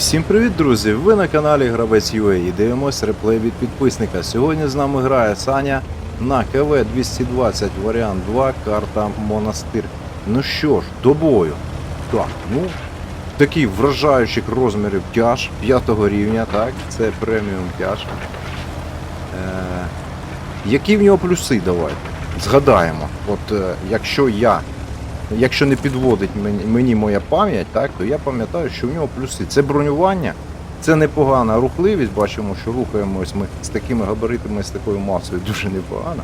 Всім привіт, друзі! Ви на каналі Гравець UA і дивимось реплей від підписника. Сьогодні з нами грає Саня на КВ 220 варіант 2, карта Монастир. Ну що ж, до бою. Так, ну такий вражаючих розмірів тяж 5 рівня, так, це преміум тяж. Е, які в нього плюси давайте? Згадаємо, от е, якщо я якщо не підводить мені, мені моя пам'ять, так, то я пам'ятаю, що в нього плюси. Це бронювання, це непогана рухливість. Бачимо, що рухаємось ми з такими габаритами, з такою масою дуже непогано.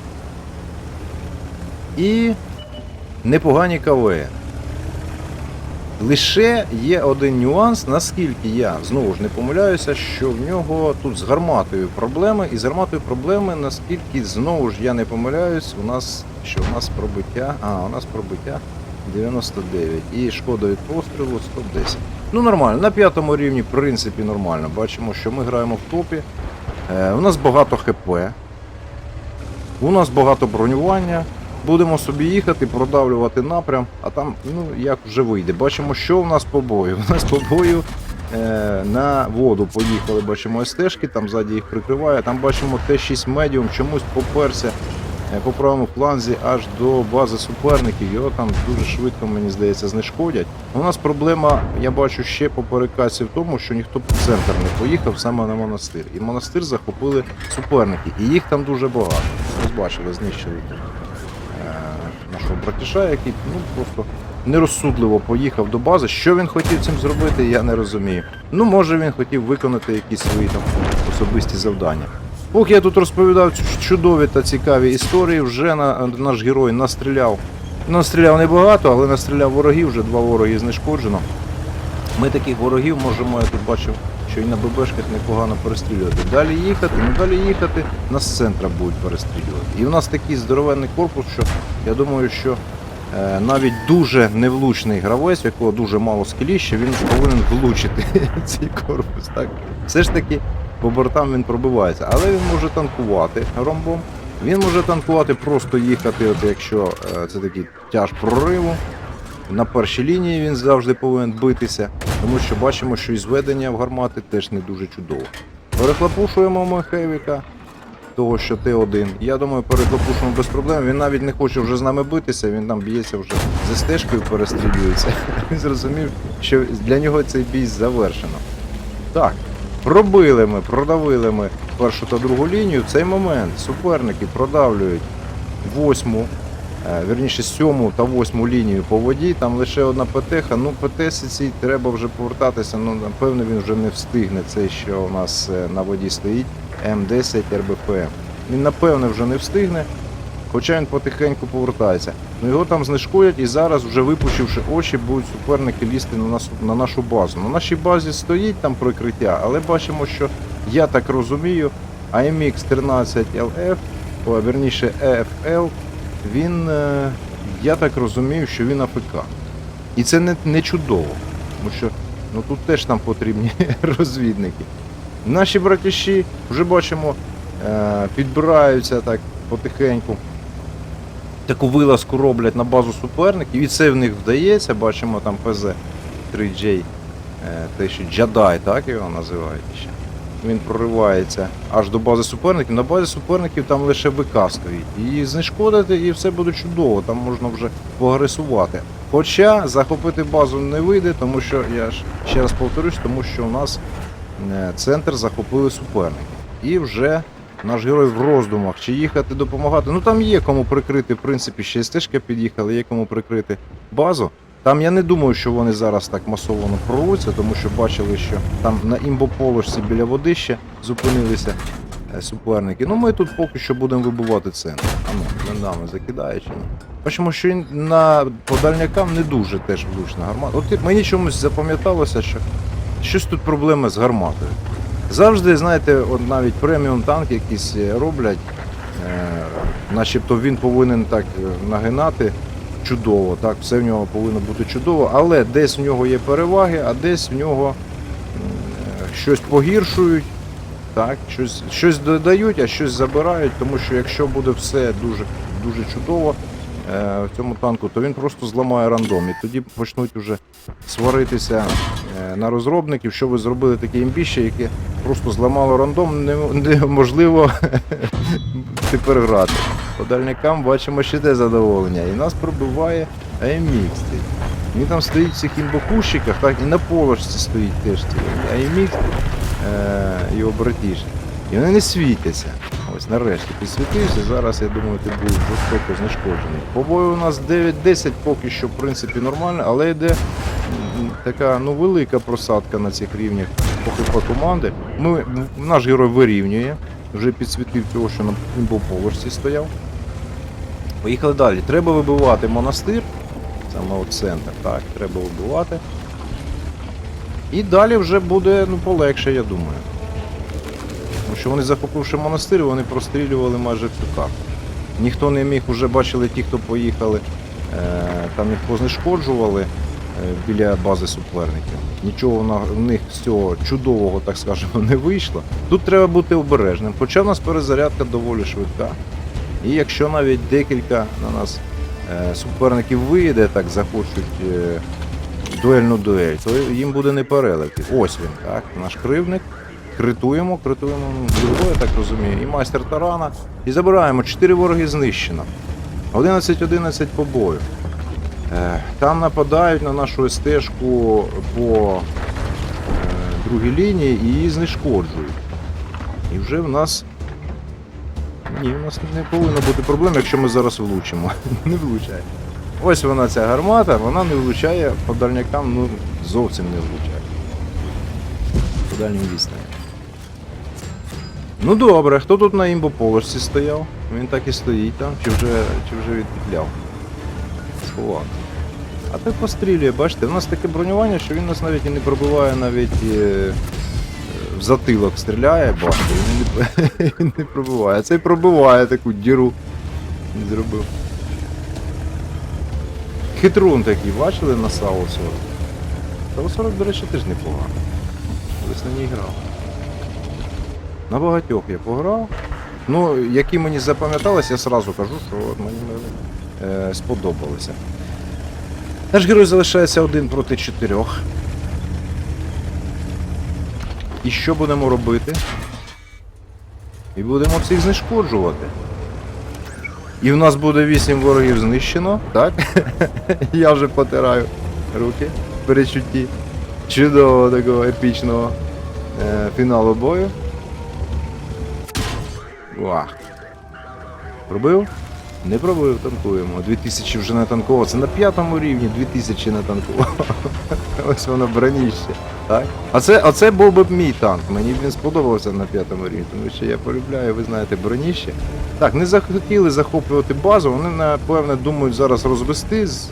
І непогані КВН. Лише є один нюанс, наскільки я знову ж не помиляюся, що в нього тут з гарматою проблеми, і з гарматою проблеми, наскільки знову ж я не помиляюсь, у нас що у нас пробиття. А, у нас пробиття 99 і шкода від пострілу 110. Ну нормально, на п'ятому рівні, в принципі, нормально. Бачимо, що ми граємо в топі. Е, у нас багато ХП. У нас багато бронювання. Будемо собі їхати, продавлювати напрям, а там, ну, як вже вийде. Бачимо, що у нас по бою. У нас по бою е, на воду поїхали, бачимо стежки, там ззаді їх прикриває. Там бачимо Т6 медіум, чомусь поперся по правому фланзі аж до бази суперників. Його там дуже швидко, мені здається, знешкодять. У нас проблема, я бачу, ще по перекасі в тому, що ніхто в центр не поїхав саме на монастир. І монастир захопили суперники. І їх там дуже багато. Ось бачили, знищили е, нашого братіша, який ну, просто нерозсудливо поїхав до бази. Що він хотів цим зробити, я не розумію. Ну, може він хотів виконати якісь свої там особисті завдання. Поки я тут розповідав чудові та цікаві історії, вже на, наш герой настріляв. Настріляв небагато, але настріляв ворогів, вже два вороги знешкоджено. Ми таких ворогів можемо, я тут бачив, що і на ББшках непогано перестрілювати. Далі їхати, ну далі їхати, нас з центра будуть перестрілювати. І у нас такий здоровенний корпус, що я думаю, що е, навіть дуже невлучний гравець, в якого дуже мало скеліща, він повинен влучити цей корпус. Так? Все ж таки по бортам він пробивається, але він може танкувати ромбом. Він може танкувати, просто їхати, от якщо е, це такий тяж прориву. На першій лінії він завжди повинен битися, тому що бачимо, що і зведення в гармати теж не дуже чудово. Перехлопушуємо ми Хевіка, того що Т1. Я думаю, перехлопушуємо без проблем. Він навіть не хоче вже з нами битися, він там б'ється вже за стежкою, перестрілюється. Він зрозумів, що для нього цей бій завершено. Так, пробили ми, продавили ми першу та другу лінію. В цей момент суперники продавлюють восьму Е, Вірніше, сьому та восьму лінію по воді, там лише одна ПТХ. Ну, ПТС цій треба вже повертатися. Ну, напевно, він вже не встигне. Це що у нас е, на воді стоїть М10 РБПМ. Він напевне вже не встигне, хоча він потихеньку повертається. Ну його там знешкодять і зараз, вже випучивши очі, будуть суперники лізти на, нас, на нашу базу. На нашій базі стоїть там прикриття, але бачимо, що я так розумію, AMX 13 LF, о, верніше EFL, він, е, я так розумію, що він АФК. І це не, не чудово, тому що ну, тут теж нам потрібні розвідники. Наші братіші вже бачимо, е, підбираються так потихеньку. Таку вилазку роблять на базу суперників, і це в них вдається. Бачимо там ПЗ 3J, е, те, що Джадай, так його називають ще. Він проривається аж до бази суперників. На базі суперників там лише ВК стоїть. І знешкодити, і все буде чудово, там можна вже поагресувати. Хоча захопити базу не вийде, тому що, я ж ще раз повторюсь, тому що у нас е, центр захопили суперники. І вже наш герой в роздумах, чи їхати допомагати. Ну там є кому прикрити, в принципі, ще й стежка під'їхала, є кому прикрити базу. Там я не думаю, що вони зараз так масово прорвуться, тому що бачили, що там на імбоположці біля води ще зупинилися е, суперники. Ну ми тут поки що будемо вибивати центр. А ну, нами закидає чи ні. Бачимо, що на по дальнякам не дуже теж влучна гармата. От мені чомусь запам'яталося, що щось тут проблеми з гарматою. Завжди, знаєте, от навіть преміум танк якісь е, роблять, е, начебто він повинен так е, нагинати чудово, так, все в нього повинно бути чудово, але десь в нього є переваги, а десь в нього щось погіршують, так, щось, щось додають, а щось забирають, тому що якщо буде все дуже, дуже чудово, в цьому танку, то він просто зламає рандом. І тоді почнуть уже сваритися на розробників, що ви зробили таке імбіще, яке просто зламало рандом, не- неможливо тепер грати. По дальникам бачимо ще те задоволення. І нас пробиває AMX. Він там стоїть в цих імбокущиках, так, і на положці стоїть теж AMX, е, його братіж. І вони не світяться. Ось нарешті підсвітився. Зараз, я думаю, ти будеш жорстоко знешкоджений. По бою у нас 9-10 поки що, в принципі, нормально, але йде така ну, велика просадка на цих рівнях по команди. Ми, наш герой вирівнює, вже підсвітив того, що на імбоположці стояв. Поїхали далі. Треба вибивати монастир, саме от центр, так, треба вибивати. І далі вже буде ну, полегше, я думаю. Тому що вони, захопивши монастир, вони прострілювали майже всю карту. Ніхто не міг, вже бачили ті, хто поїхали, е, там їх познешкоджували біля бази суперників. Нічого в них з цього чудового, так скажемо, не вийшло. Тут треба бути обережним. Хоча в нас перезарядка доволі швидка. І якщо навіть декілька на нас е, суперників вийде, так захочуть е, дуельну дуель, то їм буде не переливки. Ось він, так, наш кривник. Критуємо, критуємо ну, його, я так розумію, і майстер тарана. І забираємо. 4 вороги знищено. 11-11 по бою. Е, там нападають на нашу СТ-шку по е, другій лінії і її знешкоджують. І вже в нас. Ні, у нас не повинно бути проблем, якщо ми зараз влучимо. не влучає. Ось вона ця гармата, вона не влучає по дальнякам, ну зовсім не влучає. По дальнім відстані. Ну добре, хто тут на імбоположці стояв? Він так і стоїть там, чи вже, чи вже відпетляв? Сховав. А той пострілює, бачите, у нас таке бронювання, що він нас навіть і не пробиває навіть е, в затилок стріляє, бачите, він не, він не пробиває. Цей пробиває таку діру. Не зробив. Хитрун такий, бачили на САУ 40? САУ 40, до речі, теж непогано. Колись на ній грав. На багатьох я пограв. Ну, які мені запам'яталися, я сразу кажу, що от мені е, сподобалися. Наш герой залишається один проти чотирьох. І що будемо робити? І будемо всіх знешкоджувати. І в нас буде 8 ворогів знищено, так? Я вже потираю руки в перечутті чудового такого епічного е, фіналу бою. Вах. Пробив? Не пробив, танкуємо. 2000 вже натанкував. Це на п'ятому рівні 2000 натанкував. Ось воно броніще. Так? А це, а це був би мій танк. Мені б він сподобався на п'ятому рівні, тому що я полюбляю, ви знаєте, броніще. Так, не захотіли захоплювати базу, вони напевне думають зараз розвести з,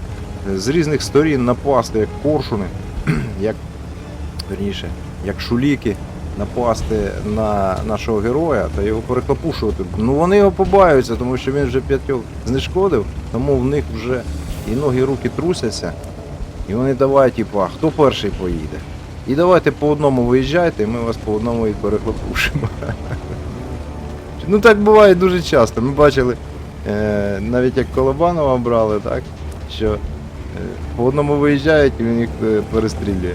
з різних сторін напасти, як коршуни, як верніше, як шуліки, напасти на нашого героя та його перехлопушувати. Ну вони його побаються, тому що він вже п'ятьох знешкодив, тому в них вже і ноги, і руки трусяться. І вони давай, типа, хто перший поїде. І давайте по одному виїжджайте, і ми вас по одному і перехлопушимо. Ну так буває дуже часто. Ми бачили, е, навіть як Колобанова брали, так? Що е, по одному виїжджають і він їх е, перестрілює.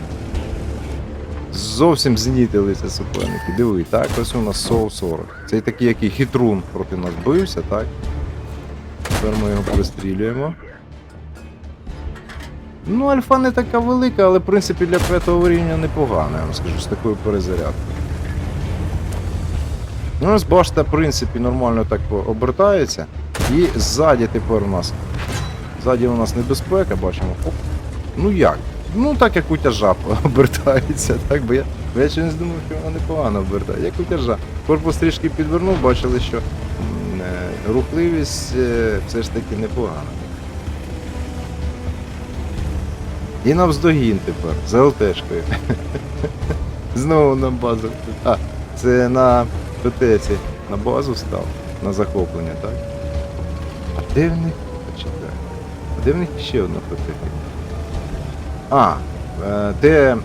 Зовсім знітилися суперники. Диви, так, ось у нас Соу 40. Цей такий, який хитрун проти нас бився, так? Тепер ми його перестрілюємо. Ну, альфа не така велика, але в принципі для п'ятого рівня непогана, я вам скажу, з такою перезарядкою. Ну, ось башта, в принципі, нормально так обертається. І ззаді тепер у нас. Ззаді у нас небезпека, бачимо. Оп. Ну як? Ну так як утяжа обертається, так, бо я, бо я не думав, що вона непогано обертає. Як утяжа. Корпус трішки підвернув, бачили, що е, рухливість е, все ж таки непогана. І навздогін тепер, за ЛТшкою. Знову на базу. А, це на ПТСі на базу став, на захоплення, так? А де в них. А де в них ще одна ПТ? А, е, Т. е,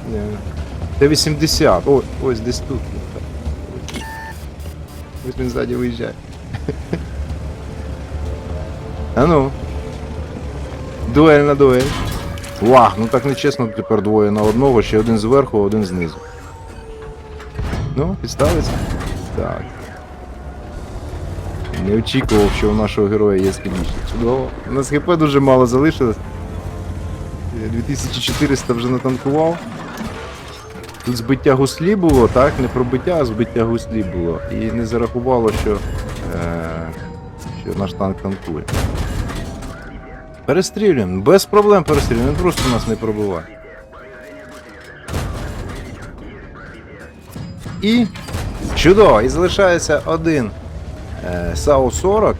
Т-80. О, ось десь тут. Ось він ззаді виїжджає. А ну, Дуель на дуель. Вах, ну так нечесно тепер двоє на одного, ще один зверху, один знизу. Ну, підставиться? Так. Не очікував, що у нашого героя є скільніше. Чудово. У нас хп дуже мало залишилось. 2400 вже натанкував. Тут збиття гуслі було, так? Не пробиття, а збиття гуслі було. І не зарахувало, що, е, що наш танк танкує. Перестрілюємо, без проблем перестрілюємо, він просто нас не пробиває. І чудово, і залишається один е, САУ 40.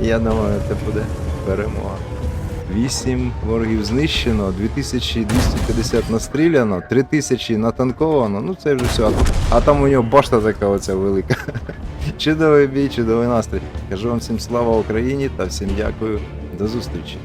Я думаю, це буде перемога. 8 ворогів знищено, 2250 настріляно, 3000 натанковано, ну це вже все. А там у нього башта така оця велика. Чудовий бій, чудовий настрій. Кажу вам всім слава Україні та всім дякую. До зустрічі.